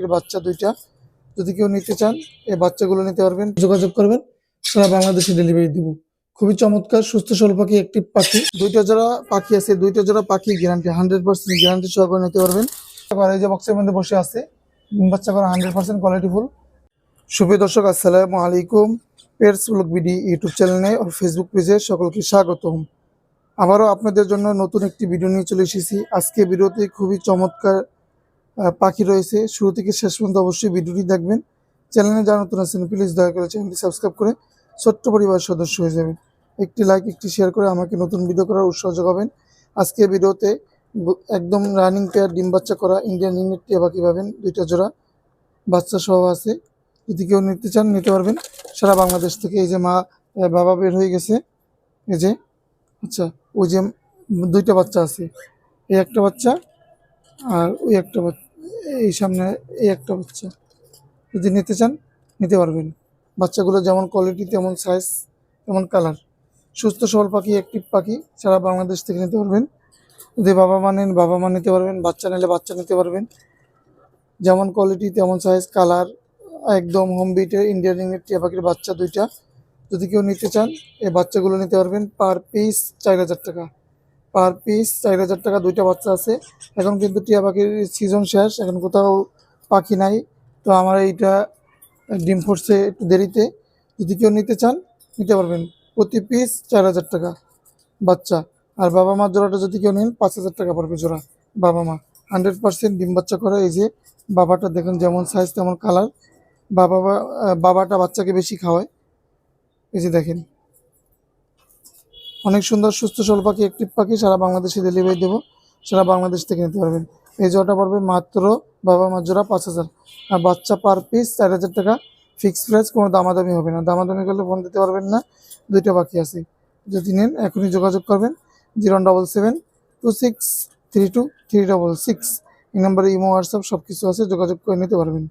পাখির বাচ্চা দুইটা। যদি কেউ নিতে চান, এই বাচ্চাগুলো নিতে পারবেন। যোগাযোগ করবেন, সারা বাংলাদেশে ডেলিভারি দিব। খুবই চমৎকার, সুস্থ সবল পাখি, একটি পাখি। দুইটা জোড়া পাখি আছে, দুইটা জোড়া পাখি গ্যারান্টি হান্ড্রেড পার্সেন্ট গ্যারান্টি সহকারে নিতে পারবেন। আবার এই যে বক্সের মধ্যে বসে আছে, বাচ্চা করা হান্ড্রেড পার্সেন্ট কোয়ালিটি ফুল সুপ্রিয় দর্শক, আসসালামু আলাইকুম। পেটস ব্লগ বিডি ইউটিউব চ্যানেলে ও ফেসবুক পেজে সকলকে স্বাগতম। আবারও আপনাদের জন্য নতুন একটি ভিডিও নিয়ে চলে এসেছি। আজকে ভিডিওতে খুবই চমৎকার পাখি রয়েছে। শুরু থেকে শেষ পর্যন্ত অবশ্যই ভিডিওটি দেখবেন। চ্যানেলে যারা নতুন আছেন প্লিজ দয়া করে চ্যানেলটি সাবস্ক্রাইব করে ছোট্ট পরিবারের সদস্য হয়ে যাবেন। একটি লাইক একটি শেয়ার করে আমাকে নতুন ভিডিও করার উৎসাহ যোগাবেন। আজকে ভিডিওতে একদম রানিং পেয়ার ডিম বাচ্চা করা ইন্ডিয়ান ইংলিশ টিয়া পাখি পাবেন। দুইটা জোড়া বাচ্চা সহ আছে। যদি কেউ নিতে চান, নিতে পারবেন। সারা বাংলাদেশ থেকে এই যে মা বাবা বের হয়ে গেছে। এই যে আচ্ছা ওই যে দুইটা বাচ্চা আছে। এই একটা বাচ্চা আর ওই একটা বাচ্চা এই সামনে এই একটা বাচ্চা। যদি নিতে চান, নিতে পারবেন। বাচ্চাগুলো যেমন কোয়ালিটি তেমন সাইজ তেমন কালার সুস্থ, সবল পাখি অ্যাক্টিভ পাখি সারা বাংলাদেশ থেকে নিতে পারবেন। যদি বাবা মা নেন, বাবা মা নিতে পারবেন। বাচ্চা নিলে বাচ্চা নিতে পারবেন। যেমন কোয়ালিটি তেমন সাইজ কালার একদম হোম বিটের ইন্ডিয়ান ইংলিশ টিয়া পাখির বাচ্চা দুইটা। যদি কেউ নিতে চান, এই বাচ্চাগুলো নিতে পারবেন পার পিস চার হাজার টাকা। পার পিস চার হাজার টাকা দুইটা বাচ্চা আছে। এখন কিন্তু টিয়া পাখির সিজন শেষ, এখন কোথাও পাখি নাই। তো আমার এইটা ডিম ফুটছে একটু দেরিতে। যদি কেউ নিতে চান, নিতে পারবেন। প্রতি পিস চার হাজার টাকা বাচ্চা। আর বাবা মার জোড়াটা যদি কেউ নেন, পাঁচ হাজার টাকা পড়বে জোড়া বাবা মা। হান্ড্রেড পার্সেন্ট ডিম বাচ্চা করে। এই যে বাবাটা দেখেন যেমন সাইজ তেমন কালার বাবা বাবাটা বাচ্চাকে বেশি খাওয়ায়। এই যে দেখেন। অনেক সুন্দর, সুস্থ সবল পাখি, একটি পাখি সারা বাংলাদেশে ডেলিভারি দেবো। সারা বাংলাদেশ থেকে নিতে পারবেন। এই জোড়াটা পড়বে মাত্র বাবা মার জোড়া পাঁচ হাজার। আর বাচ্চা পার পিস চার হাজার টাকা। ফিক্সড প্রাইস কোনো দামাদামি হবে না। দামাদামি করলে ফোন দিতে পারবেন না। দুইটা বাকি আছে। যদি নেন, এখনই যোগাযোগ করবেন। Zero double seven two six three two three double six এই নাম্বারে ইমো হোয়াটসঅ্যাপ সব কিছু আছে, যোগাযোগ করে নিতে পারবেন।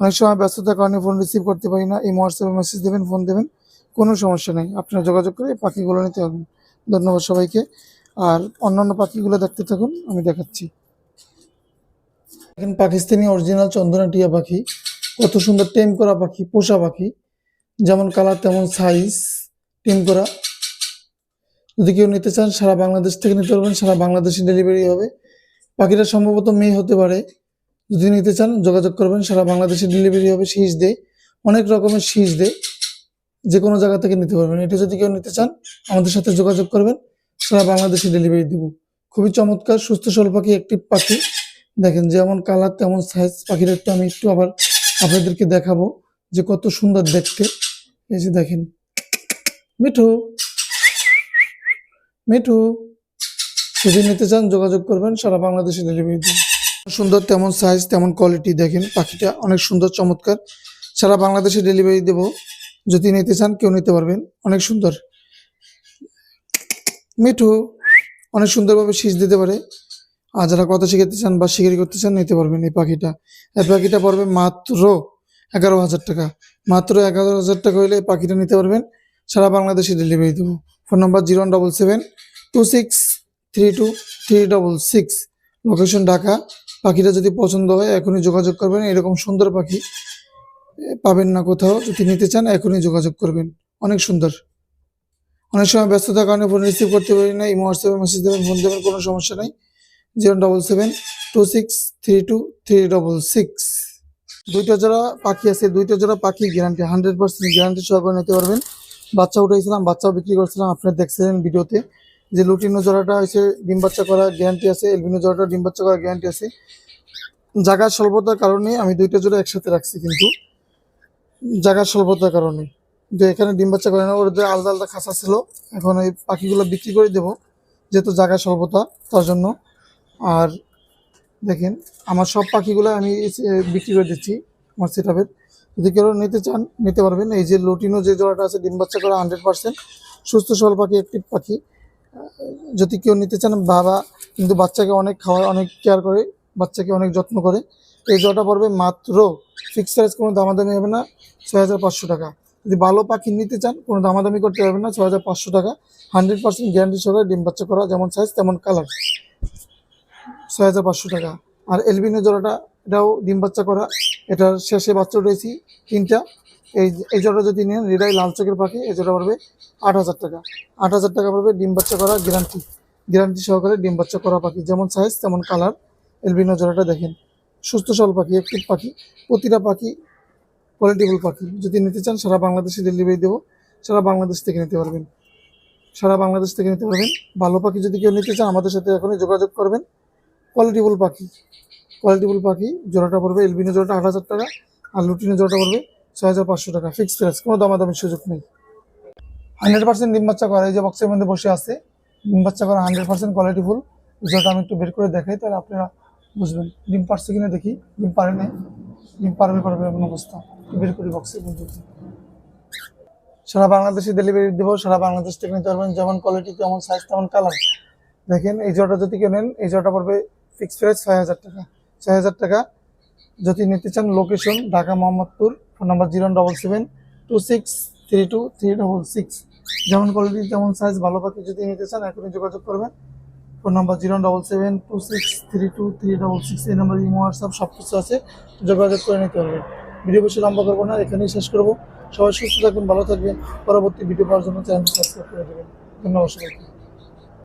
অনেক সময় ব্যস্ততার কারণে ফোন রিসিভ করতে পারি না। ইমো হোয়াটসঅ্যাপে মেসেজ দেবেন ফোন দেবেন। কোনো সমস্যা নেই। আপনারা যোগাযোগ করে পাখিগুলো নিতে পারবেন। ধন্যবাদ সবাইকে। আর অন্যান্য পাখিগুলো দেখতে থাকুন, আমি দেখাচ্ছি। এখন পাকিস্তানি অরিজিনাল চন্দনা টিয়া পাখি। কত সুন্দর টেম করা পাখি, পোষা পাখি। যেমন কালার, তেমন সাইজ টেম করা। যদি কেউ নিতে চান, সারা বাংলাদেশ থেকে নিতে পারবেন, সারা বাংলাদেশে ডেলিভারি হবে। পাখিটা সম্ভবত মেয়ে হতে পারে। যদি নিতে চান, যোগাযোগ করবেন, সারা বাংলাদেশে ডেলিভারি হবে শীষ দে। অনেক রকমের শীষ দেয় যে কোনো জায়গা থেকে নিতে পারবেন। এটা যদি কেউ নিতে চান, আমাদের সাথে যোগাযোগ করবেন। সারা বাংলাদেশে ডেলিভারি দিব। খুবই চমৎকার, সুস্থ সবল পাখি একটি পাখি। দেখেন যেমন কালার তেমন সাইজ পাখির একটু আমি একটু আবার আপনাদেরকে দেখাবো যে কত সুন্দর দেখতে। এই যে দেখেন। মিঠু। মিঠু। যদি নিতে চান, যোগাযোগ করবেন। সারা বাংলাদেশে ডেলিভারি দিব। সুন্দর, তেমন সাইজ তেমন কোয়ালিটি দেখেন। পাখিটা অনেক সুন্দর, চমৎকার। সারা বাংলাদেশে ডেলিভারি দেব। যদি নিতে চান, কেউ নিতে পারবেন। অনেক সুন্দর। মিঠু অনেক সুন্দরভাবে শীষ দিতে পারে। আর যারা কথা শিখাতে চান বা শিকারি করতে চান, নিতে পারবেন এই পাখিটা। এই পাখিটা পড়বে মাত্র এগারো হাজার টাকা। মাত্র এগারো হাজার টাকা হলে এই পাখিটা নিতে পারবেন। সারা বাংলাদেশে ডেলিভারি দেবো। Phone number zero double seven two six three two three double six. Location Dhaka. পাখিটা যদি পছন্দ হয়, এখনই যোগাযোগ করবেন। এরকম সুন্দর পাখি পাবেন না কোথাও, যদি নিতে চান এখনই যোগাযোগ করবেন। অনেক সুন্দর। অনেক সময় ব্যস্ততার কারণে ফোন রিসিভ করতে পারি না ইমো হোয়াটসঅ্যাপে মেসেজ দেবেন ফোন দেবেন, কোনো সমস্যা নেই। Zero double seven two six three two three double six দুইটা জোড়া পাখি আছে, দুইটা জোড়া পাখি গ্যারান্টি হান্ড্রেড পার্সেন্ট গ্যারান্টি সহকারে নিতে পারবেন। বাচ্চা উঠাইছিলাম, বাচ্চাও বিক্রি করছিলাম আপনারা দেখছিলেন ভিডিওতে যে লুটিনো জোড়াটা হচ্ছে ডিম বাচ্চা করার গ্যারান্টি আছে, এলবিনো জোড়াটা ডিম বাচ্চা করার গ্যারান্টি আছে। জায়গার স্বল্পতার কারণে আমি দুইটা জোড়া একসাথে রাখছি কিন্তু। জায়গার স্বল্পতার কারণে। যে এখানে ডিম বাচ্চা করে না ওদের আলাদা আলাদা খাঁচা ছিল, এখন ওই পাখিগুলো বিক্রি করে দেবো, যেহেতু জায়গার স্বল্পতা, তার জন্য। আর দেখেন, আমার সব পাখিগুলো আমি বিক্রি করে দিচ্ছি আমার সেটাপের যদি কেউ নিতে চান, নিতে পারবেন। এই যে লুটিনো যে জোড়াটা আছে, ডিম বাচ্চা করা হান্ড্রেড পার্সেন্ট সুস্থ সবল পাখি একটিভ পাখি। যদি কেউ নিতে চান, বাবা কিন্তু বাচ্চাকে অনেক খাওয়ায়, অনেক কেয়ার করে, বাচ্চাকে অনেক যত্ন করে। এই জোড়াটা পড়বে মাত্র ফিক্সড সাইজ কোনো দামাদামি হবে না, ছয় হাজার পাঁচশো টাকা। যদি ভালো পাখি নিতে চান, কোনো দামাদামি করতে পারবেন না, ছয় হাজার পাঁচশো টাকা। হান্ড্রেড পার্সেন্ট গ্যারান্টি সহকারে ডিম বাচ্চা করা, যেমন সাইজ তেমন কালার ছয় হাজার পাঁচশো টাকা। আর এলবিনের জোড়াটা, এটাও ডিম বাচ্চা করা। এটার শেষে বাচ্চা রয়েছে তিনটা। এই এই জোড়া যদি নেন রেডাই লাল চোখের পাখি, এই জোড়া পড়বে আট হাজার টাকা। আট হাজার টাকা পড়বে ডিম বাচ্চা করা গ্যারান্টি গ্যারান্টি সহকারে ডিম বাচ্চা করা পাখি, যেমন সাইজ তেমন কালার এলবিনো জোড়াটা দেখেন। সুস্থ সবল পাখি একটিভ পাখি, প্রতিটা পাখি কোয়ালিটিফুল পাখি। যদি নিতে চান, সারা বাংলাদেশে ডেলিভারি দেবো। সারা বাংলাদেশ থেকে নিতে পারবেন। সারা বাংলাদেশ থেকে নিতে পারবেন। ভালো পাখি যদি কেউ নিতে চান, আমাদের সাথে এখনই যোগাযোগ করবেন। কোয়ালিটিফুল পাখি। কোয়ালিটিফুল পাখি, জোড়াটা পড়বে, এলবিনো জোড়াটা আট হাজার টাকা, আর লুটিনো জোড়াটা পড়বে ছয় হাজার পাঁচশো টাকা। ফিক্সড প্রাইস কোনো দামাদামির সুযোগ নেই। হান্ড্রেড পার্সেন্ট ডিম বাচ্চা করা, এই যে বক্সের মধ্যে বসে আছে, ডিম বাচ্চা করা হান্ড্রেড পার্সেন্ট কোয়ালিটিফুল জোড়াটা আমি একটু বের করে দেখাই, তাহলে আপনারা বুঝবেন। ডিম পারছে কিনা দেখি। ডিম পারে নাই। ডিম পারবে পারবে এমন অবস্থা। বের করি মধ্যে সারা বাংলাদেশে ডেলিভারি দেবো, সারা বাংলাদেশ থেকে নিতে পারবেন। যেমন কোয়ালিটি তেমন সাইজ তেমন কালার দেখেন, এই জোড়াটা যদি কেউ নেন এই জোড়াটা পড়বে ফিক্স প্রাইস ছয় হাজার টাকা। ছয় হাজার টাকা। যদি নিতে চান location Dhaka, Mohammadpur. Phone number zero double seven two six three two three double six যেমন কোয়ালিটি তেমন সাইজ ভালো পাখি যদি নিতে চান, এখনই যোগাযোগ করবেন। Phone number zero double seven two six three two three double six, এই নাম্বার ইমো, হোয়াটসঅ্যাপ সব কিছু আছে। যোগাযোগ করে নিতে পারবেন। ভিডিও বেশি লম্বা করব না, এখানেই শেষ করব। সবাই সুস্থ থাকবেন ভালো থাকবেন। পরবর্তী ভিডিও পাওয়ার জন্য চ্যানেল সাবস্ক্রাইব করে দেবেন। ধন্যবাদ সবাইকে।